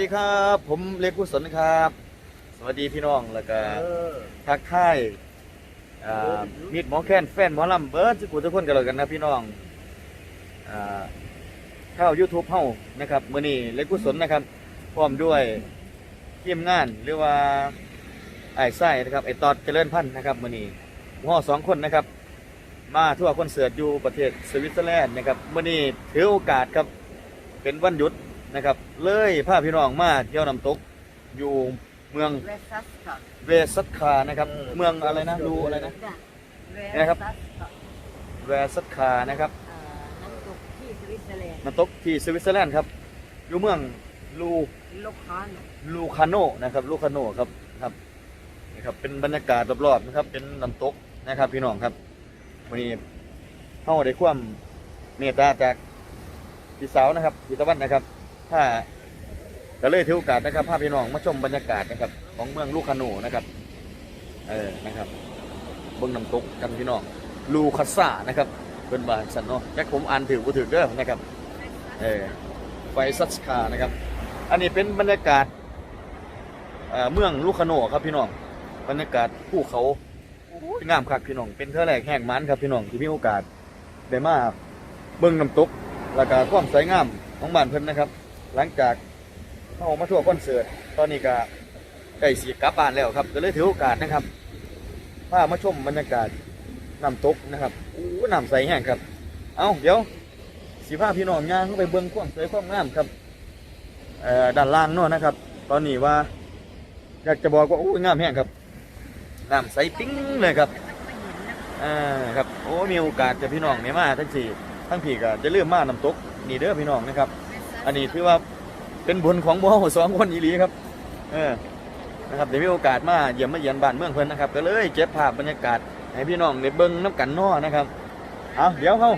วัสดีครับ ผมเล็กกุศลครับ สวัสดีพี่น้องแล้วก็ทักทายอ่ามีดหมอแค้นแฟนหมอลำเบิร์ดทุกคนทุกคนกันเลยกันนะพี่น้องอ่าเข้า YouTube เฮานะครับมื้อนี้เล็กกุศลนะครับ พร้อมด้วยทีมงานหรือว่าไอ้ไส้นะครับไอ้ตอดเจริญพันธ์นะครับมื้อนี้พ่อสองคนนะครับ มาทั่วคอนเสิร์ตอยู่ประเทศสวิตเซอร์แลนด์นะครับมื้อนี้ถือโอกาสครับเป็นวันหยุด นะครับ เลยพาพี่น้องมาเที่ยวน้ำตกอยู่เมืองเวสซัสค่ะเวสัตคานะครับ เมืองอะไรนะดูอะไรนะเวเนี่ยครับสซัสค่ะเวสัตคานะครับอ่าน้ำตกที่สวิตเซอร์แลนด์น้ำตกที่สวิตเซอร์แลนด์ครับ อยู่เมืองลูโลคานลูคาโนนะครับลูคาโนครับครับนี่ครับ เป็นบรรยากาศรอบๆนะครับ เป็นน้ำตกนะครับ พี่น้องครับวันนี้เข้าได้ความเมตตาจากพี่สาวนะครับพี่ตะวันนะครับ ถ้าก็เลยถือโอกาสนะครับพาพี่น้องมาชมบรรยากาศนะครับ ของเมืองลูคาโนนะครับ เออนะครับ เบื้องน้ำตกกันพี่น้องลูคาซ่านะครับเป็นบานสันเนาะแจ็คผมอ่านถือกูถือเด้อนะครับ เออไฟซัสคานะครับ อันนี้เป็นบรรยากาศเมืองลูคาโนครับพี่น้องบรรยากาศภูเขางามคักพี่น้อง เป็นเท่าแรกแห่งมันครับพี่น้องที่มีโอกาสได้มาเบื้องน้ำตกแล้วก็ความสวยงามของบ้านเพิ่นนะครับ หลังจากเข้ามาทั่วร์คอนเสิร์ตตอนนี้ก็ใกล้สีกลับบ้านแล้วครับ ก็เลยถือโอกาสนะครับพามาชมบรรยากาศน้ำตกนะครับอู้น้ำใสแห้งครับ เอาเดี๋ยวสีผ้าพี่น้องย่างเข้าไปเบื้องความสวยความงามครับเอ่อด้านล่างนาะนนะครับ ตอนนี้ว่า อยากจะบอกว่าโอ้งามแห้งครับน้ำใสปิ้งเลยครับอ่าครับโอ้มีโอกาสจะพี่น้องเนี่ยมาทั้งสี่ทั้งพี่ก็จะเลื่อมมาน้ำตกนี่เด้อพี่น้องนะครับ อันนี้ถือว่าเป็นบุญของบ่าวสองคนอีหลีครับ เออนะครับเดี๋ยวมีโอกาสมาเยี่ยมมาเยี่ยมบ้านเมืองเพิ่นนะครับ ก็เลยเก็บภาพบรรยากาศให้พี่น้องได้เบิ่งน้ำกันนาะนะครับเอาเดี๋ยวเฮา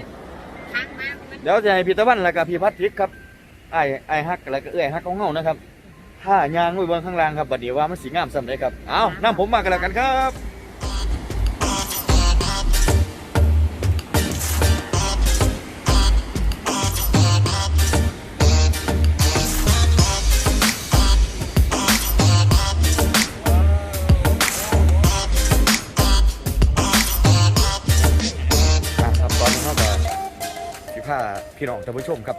เดี๋ยวจะให้พี่ตะวันแล้วก็พี่พัดทิกครับไอ้ไอ้ฮักแล้วก็เอื้อยฮักของเฮานะครับถ้ายางไว้เบนข้างล่างครับบัดเดี๋ยวว่ามันสีงามสำเร็จครับเอาน้ำผมมากันแล้วกันครับ พี่น้องท่านผู้ชมครับ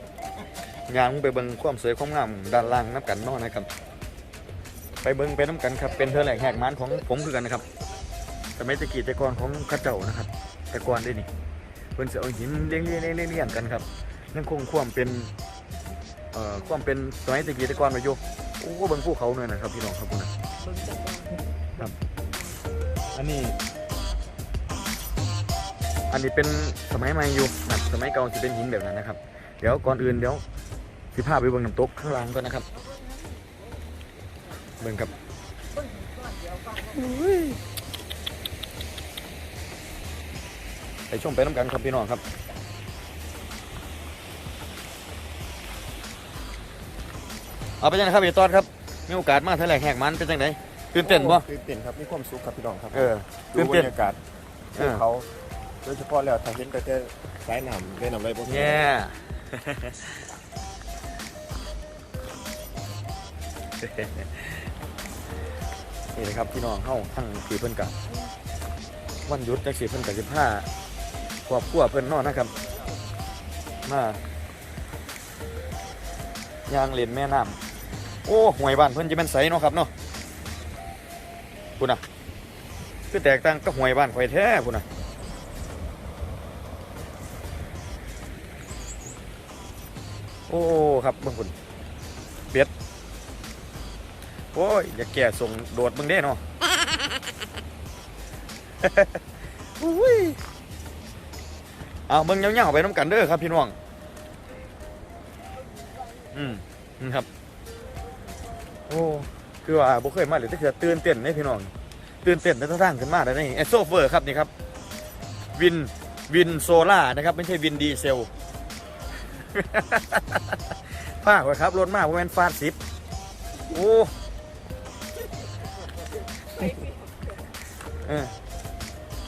ยางไปเบิ่งความสวยความงามด้านล่างน้ำกันนอนะครับ ไปเบิ่งไปน้ำกันครับเป็นเธอแหลกแหกมันของผมคือกันนะครับสมัยตะกี้ต่ก่อนของข้าเจ้านะครับต่ก่อนได้นี่เพิ่นจะเอาหินเลี้ยงเลี้ยงเลี้ยงเลี้ยงกันครับยังคงความเป็นเอ่อความเป็นสมัยตะกี้ต่ก่อนมาอยู่โอ้เบิ่งภูเขาหน่อยนะครับพี่น้องครับคุณนะเบิ่งจักรอันนี้ อันนี้เป็นสมัยใหม่อยู่แบบสมัยเก่าจะเป็นหินแบบนั้นนะครับ เดี๋ยวก่อนอื่นเดี๋ยวสิพาไปเบิ่งน้ำตกข้างล่างก่อนนะครับเบิ่งครับไปชมไปน้ำกันครับพี่น้องครับเอาไปยังไงครับพี่ตอดครับมีโอกาสมาแถลงแหกมันเป็นจังไดตื่นเต้นบ่ตื่นเต้นครับมีความสุขครับพี่น้องครับเออดูตื่นบรเต้นรยากาศเอภูอเขา โดยเฉพาะแล้วถ้าเห็นก็จะสายน้ำได้น้ำไรพวกนี้แย่นี่นะครับพี่น้องเข้าทั้งสีเพิ่นกับวันหยุดจังสีเพิ่นกับสิบห้าครอบครัวเพิ่นเนอนนะครับ มายางเล่นแม่น้ำโอ้ห่วยบ้านเพิ่นจะเป็นใสเนาะครับเนาะคุณน่ะ คือแตกต่างกับห่วยบ้านข่อยแท้คุณน่ะ โอ้ครับเบิ่งคุณเป็ดโอ้ย อย่าแก่ส่งโดดมึงเด้เนาะอุ้ยเอาเบิ่งเงี้ยวๆไปน้ำกันเด้อครับพี่น้อง อืมนี่ครับ โอ้ คือว่าบ่เคยมาเลยแต่คือตื่นเต้นเนี่ยพี่น้อง ตื่นเต้นแต่ทางขึ้นมาได้นี่ไอ้โซเฟอร์ครับนี่ครับ วิน วินโซล่านะครับ ไม่ใช่วินดีเซล ป้าไว้ครับรถมากว่าแมนฟาดสิบโอ้เออ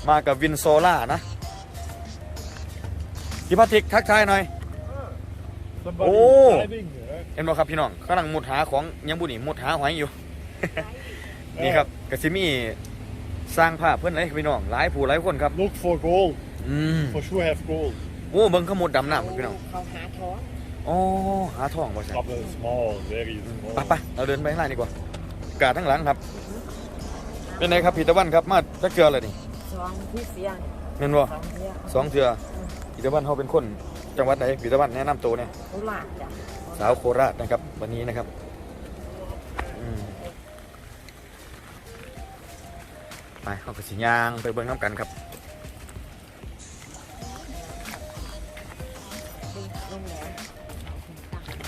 มากับวินโซล่านะพี่พัทิกทักทายหน่อย โอ้วิ่งเหรอเห็นบ่ครับพี่น้องกำลังมุดหาของหยังบุนี่มุดหาหอยอยู่ นี่ครับกสิมีสร้างภาพเพื่อนเลยพี่น้อง หลายผู้หลายคนครับ Look for gold. อืม For sure have gold. โอ้เบิ่งขมุดดำน้ำพี่น้องเขาหาท้องอ๋อหาทองบ่ใช่ Couple small, very ไป small. ไปเราเดินไปข้างหน้าดีกว่า กาดทั้งหลังครับ เป็นไงครับพีตะวันครับ มาจักเกืออะไรนี่สองที่เสียงเงินบ่สองเที่ยงสองเทือพีตะวันเขาเป็นคน จังหวัดไหนพีตะวันแนะนำตัวเนี่ย โคราชจ้ะสาวโคราชนะครับ วันนี้นะครับอืมไปเขาก็สิยางไปเบิ่งน้ำกันครับ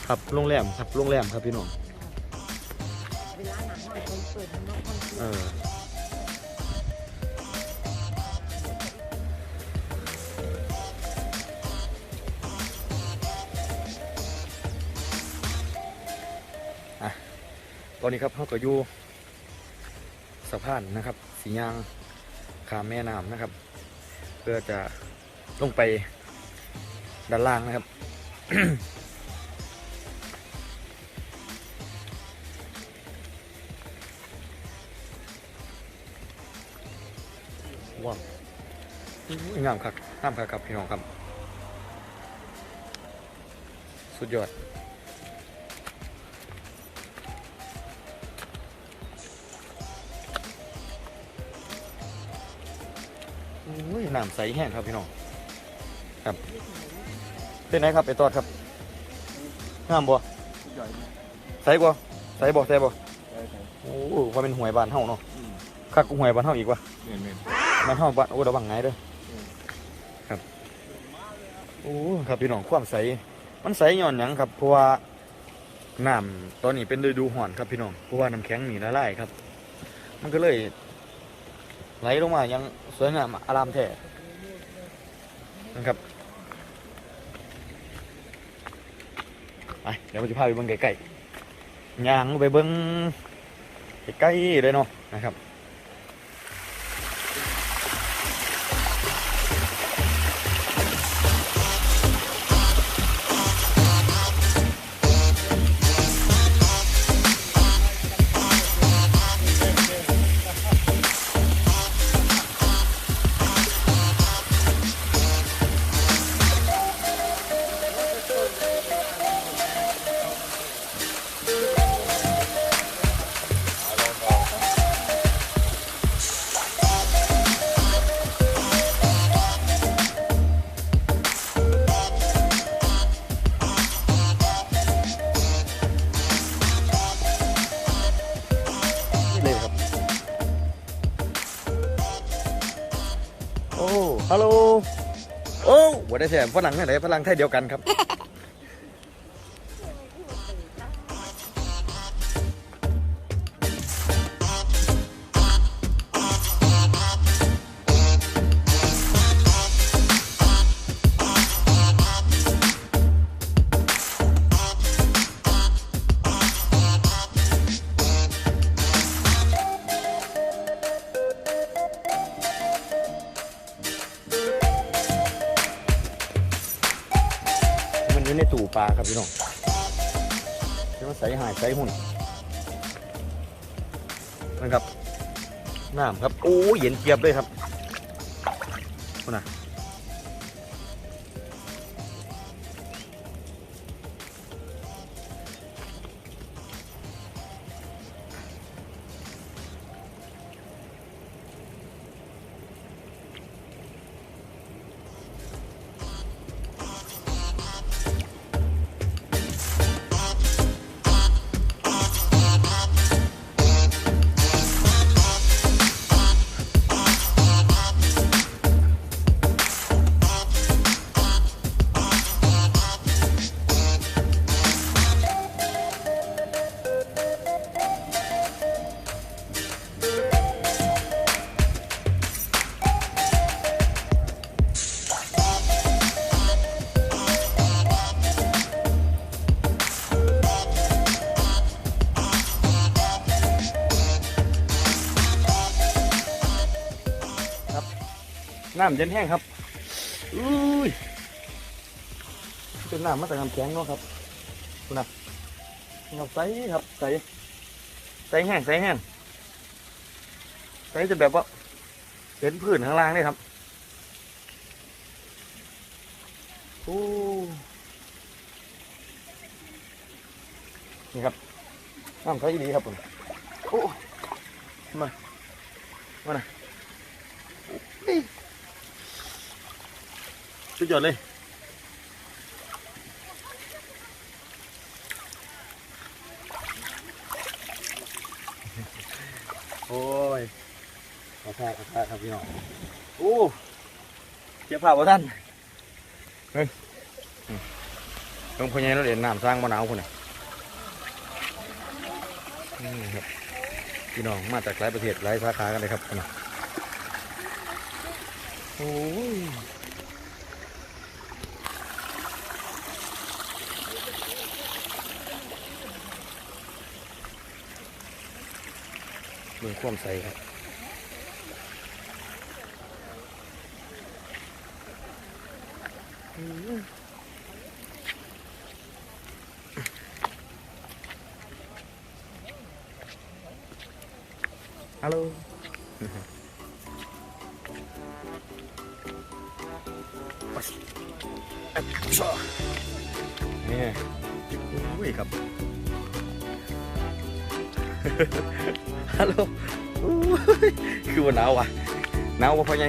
ครับโรงแรมครับโรงแรมครับพี่น้องเวลาหนังห้อนเปิดมันนกคนเอออะตอนนี้ครับเขาก็อยู่สะพานนะครับ สียางขามแม่น้ำนะครับ เพื่อจะลงไปด้านล่างนะครับ ว้าวอุ๊ยงามครับงามครับครับพี่น้องครับ สุดยอดอุ้ยน้ำใสแห้งครับพี่น้องครับเป็นไงครับไปตอดครับงามบ่ใสบ่ใสบ่ใสบ่โอ้ว่าเป็นหวยบานเฮาเนาะคักกูหวยบานเฮาอีกวะ Amen. มัน ห้องบ้านโอ้ระวังไงเด้ออืมครับโอ้ครับพี่น้องความใส มันใสย้อนหยังครับเพราะว่าน้ำตอนนี้เป็นฤดูร้อนครับพี่น้องเพราะว่าน้ำแข็งหนีละลายครับ มันก็เลยไหลลงมาอยังสวยงามอารามแท้นะครับไปเดี๋ยวผมจะพาไปเบิ้งใกล้ๆย่างไปเบิ้งใกล้ๆเลยเนาะนะครับ ฮัลโหล โอ้วันได้แถมฝรั่งไหนฝรั่งไทยเดียวกันครับ ในตู้ปลาครับพี่น้องเรียกว่าใส่หายใส่หุ่นนะครับน้ำครับโอ้เย็นเกียบเลยครับนะ น้ำเย็นแห้งครับอุ้ยเป็นน้ำมาจากน้ำแข็งเนาะครับคุณนะครับใสครับใสใสแห้งใสแห้งใสจะแบบว่าเห็นพื้นข้างล่างเลยครับโอ้นี่ครับน้ำใสดีครับผมโอ้มามาหน่อย สุดยอดเลยโอ้ยขอแพ้ขอแพ้ครับพี่น้องโอ้เจ็บผ่าบ่ท่านเฮ้ยตรงพญายเราเด่นน้ำสร้างมะนาวคนน่ะนี่ครับพี่น้องมาจากหลายประเทศหลายสาขากันเลยครับคนน่ะโอ้ย มืองความใสครับฮัลโหล ว่าหนาววะหนาววะพ่อใหญ่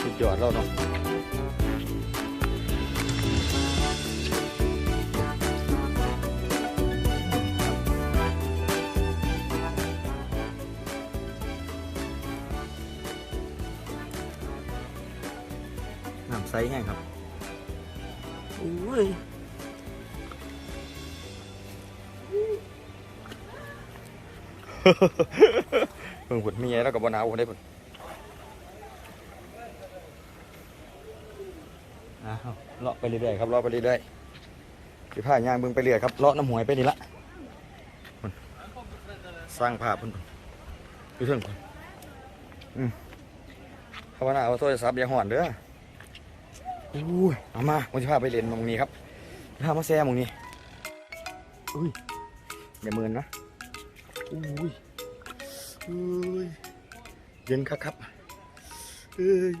สุดยอดแล้วเนาะน้ำใสแห้งครับอุ้ย เพิ่งผุดมีไงแล้วกับบนาวได้ผุดอ้าวเลาะไปเรื่อยๆครับเลาะไปเรื่อยๆสิผ้ายางเบิ่งไปเรื่อยครับเลาะน้ำหวยไปนี่ละสร้างภาพพุ่นดูเถิงพุ่นอืมภาวนาเอาโทรศัพท์อย่าห่อนเด้ออุ้ยเอามาผมจะพาไปเล่นหมองนี้ครับพามาแซ่หมองนี้อุ้ยอย่าเมินนะ อุ้ยเอ้ยเย็นครับครับเอ้ย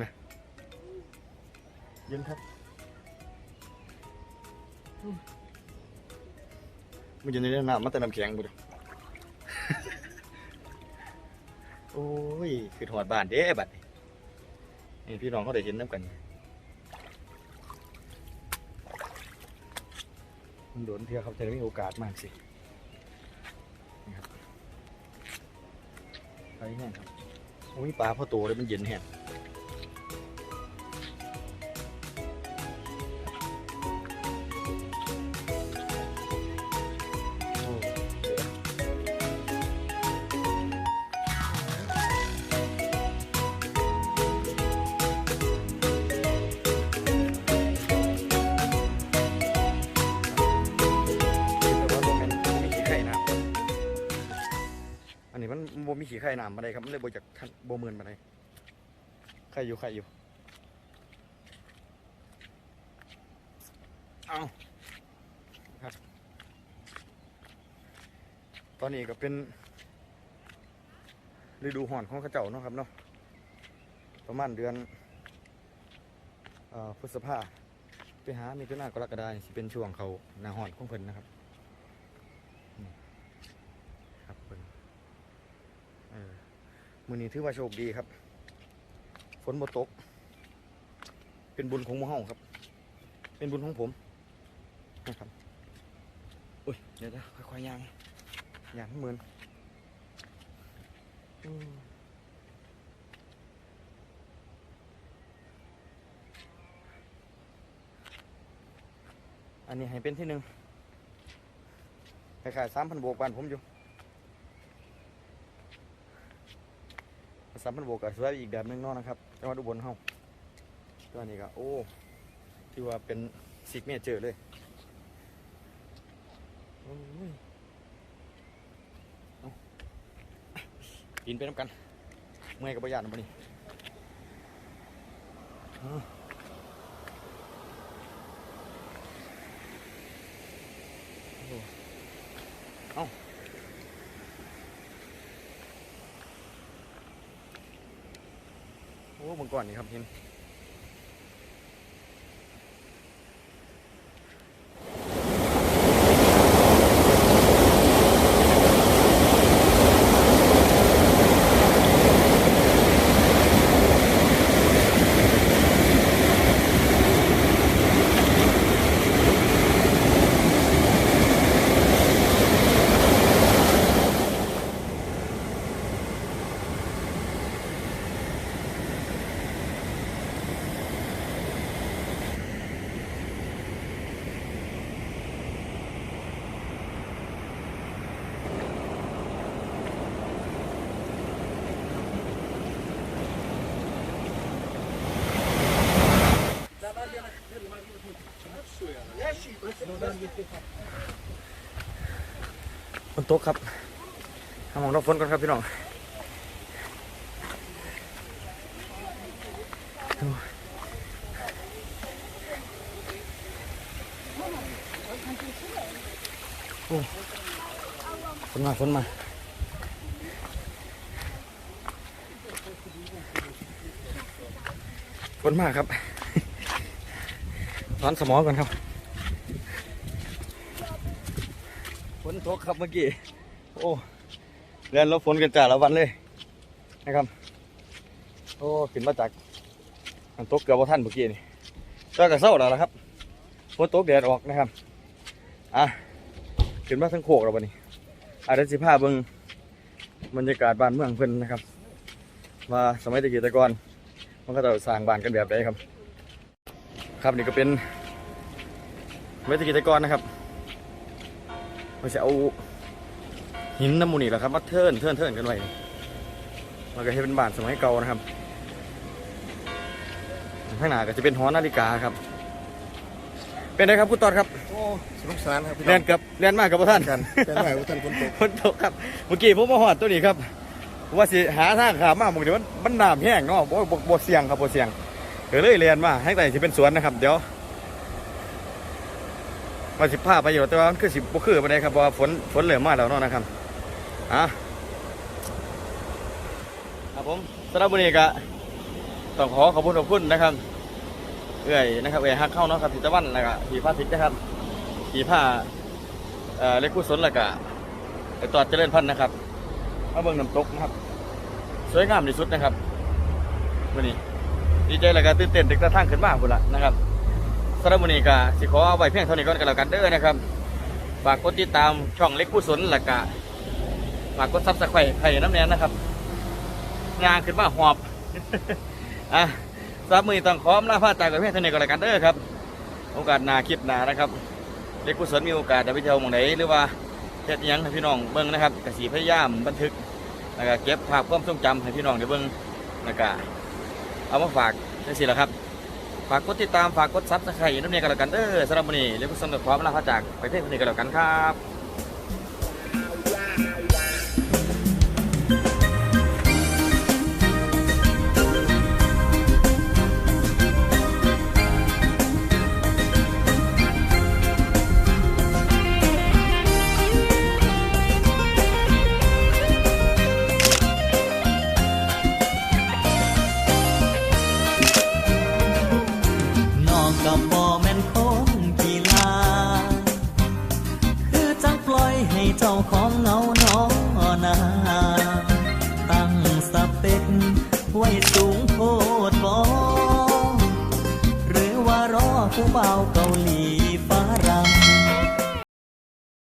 นะเย็นครับมันเย็นในน้ำมันแต่น้ำแข็งบุดโอ้ยคือถอดบ้านเด้บัดนี่พี่น้องเขาได้เห็นน้ำกันมันโดนเพียครับจะได้มีโอกาสมากสิ ใช่แห้งครับโอ้ยปลาพ่อโตเลยมันเย็นแห้ง ขี้ไข่น้ำมาได้ครับไมันเลยบ่จากขั้นบ่เมือนมาได้ไข่อยู่ไข่อยู่ เอาครับ ตอนนี้ก็เป็นฤดูห่อนของข้าเจ้าเนาะครับเนาะประมาณเดือนอพฤษภาไปหามีตุนากรกฎาคมสิเป็นช่วงเขาหนาห่อนของเพิ่นนะครับอืมครับเพิ่น เออ มือนี้ถือว่าโชคดีครับ ฝนบ่ตก เป็นบุญของหมู่เฮาครับ เป็นบุญของผมนะครับอุ้ยเดี๋ยวจะค่อยๆย่างย่างเหมือนอันนี้ให้เป็นที่หนึ่งคลายๆสามพันโบกบ้านผมอยู่ สามพันโวกกับสวยอีกแบบนึงเนาะนะครับจังหวัดอุบลเฮาตัวนี้ก็โอ้ที่ว่าเป็นสิกเนเจอร์เลยกินไปน้ำกัน เมื่อยกับประหยัดนะบ่นี่เอา เมื่อ ก่อนนี่ครับเห็น ตกครับทำของเราฝนก่อนครับพี่น้องโอ้ฝนมาฝนมาฝนมากครับถอนสมองก่อนครับ ฝนตก ครับเมื่อกี้ โอ้เรียนรบฝนกันจ่าละวันเลยนะครับ โอ้ขึ้นมาจากมันตกเกือบว่าท่านเมื่อกี้นี่ก็กระเซ้าแล้วล่ะครับฝนตกแดดออกนะครับ อะขึ้นมาทั้งโคกแล้ววันนี้อาจจะสิพาเบิ่งบรรยากาศบ้านเมืองเพิ่นนะครับว่าสมัยตะกี้ตะกอนมันก็จะสร้างบ้านกันแบบไหนครับ ครับนี่ก็เป็นสมัยตะกี้ตะกอนนะครับ มันจะเอาหินน้ำมูนี่แหละครับมาเทิร์นเทิร์นเทิร์นกันไว้มันก็ให้เป็นบ้านสมัยเก่านะครับข้างหน้าก็จะเป็นหอนาฬิกาครับ เป็นไงครับคุณตอนครับโอ้สนุกสนานครับพี่เรียนกับเรียนมากกับพ่อท่านกันเป็นไหวว่าท่านฝนตกฝนตกครับเมื่อกี้ผมมาหอดตัวนี้ครับว่าสิหาทางขามมาผมเดี๋ยวมันมันน้ำแห้งเนาะบ่บ่บ่เสียงครับบ่เสียงก็เลยเรียนมาให้แต่สิเป็นสวนนะครับ เดี๋ยว มาสิพาไปอยู่แต่ว่ามันคือสิบคือปานใดครับเพราะว่าฝนฝนเริ่มมาแล้วเนาะนะครับอะครับผมสำหรับวันนี้ก็ต้องขอขอบคุณขอบคุณนะครับเอื่อยนะครับเอื่อยฮักเข้าเนาะครับทิตะวันแล้วก็ผีผ้าทิศนะครับผีผ้าเอ่อเล็กผู้สนแล้วก็ไอตอดเจริญพันธุ์นะครับมาเบิ่งน้ำตกนะครับ สวยงามที่สุดนะครับวันนี้ดีใจแล้วก็ตื่นเต้นตึกตะทั้งขึ้นมาพุ่นละนะครับ สำหรับวันนี้ก็สิขอไว้เพียงเท่านี้ก่อนกันแล้วกันเด้อนะครับฝากกดติดตามช่องเล็กผู้สนแล้วก็ฝากกดซับสไครต์ไข่น้ำแนนนะครับ งานขึ้นมาหอบอะสามมือนี้ต้องขอมลาพาจากับเพื่อนเท่านี้ก็แล้วกันเด้อครับ โอกาสหน้าคลิปหน้านะครับเด็กกุศลมีโอกาสจะไปเที่ยวมองไหนหรือว่าเฮ็ดยังให้พี่น้องเบิ่งนะครับกระสีพยายามบันทึกแล้วก็เก็บภาพความทรงจำให้พี่น้องได้เบิ่งแล้วก็เอามาฝากจังซี่แหละครับ ฝากกดติดตามฝากกดซับสไครต์น้ำเนียกันแล้วกันเออสำหรับวันนี้เรียกกุศลก็ขอมลาพาจากไปเพื่อนเท่านี้กันแล้วกันครับ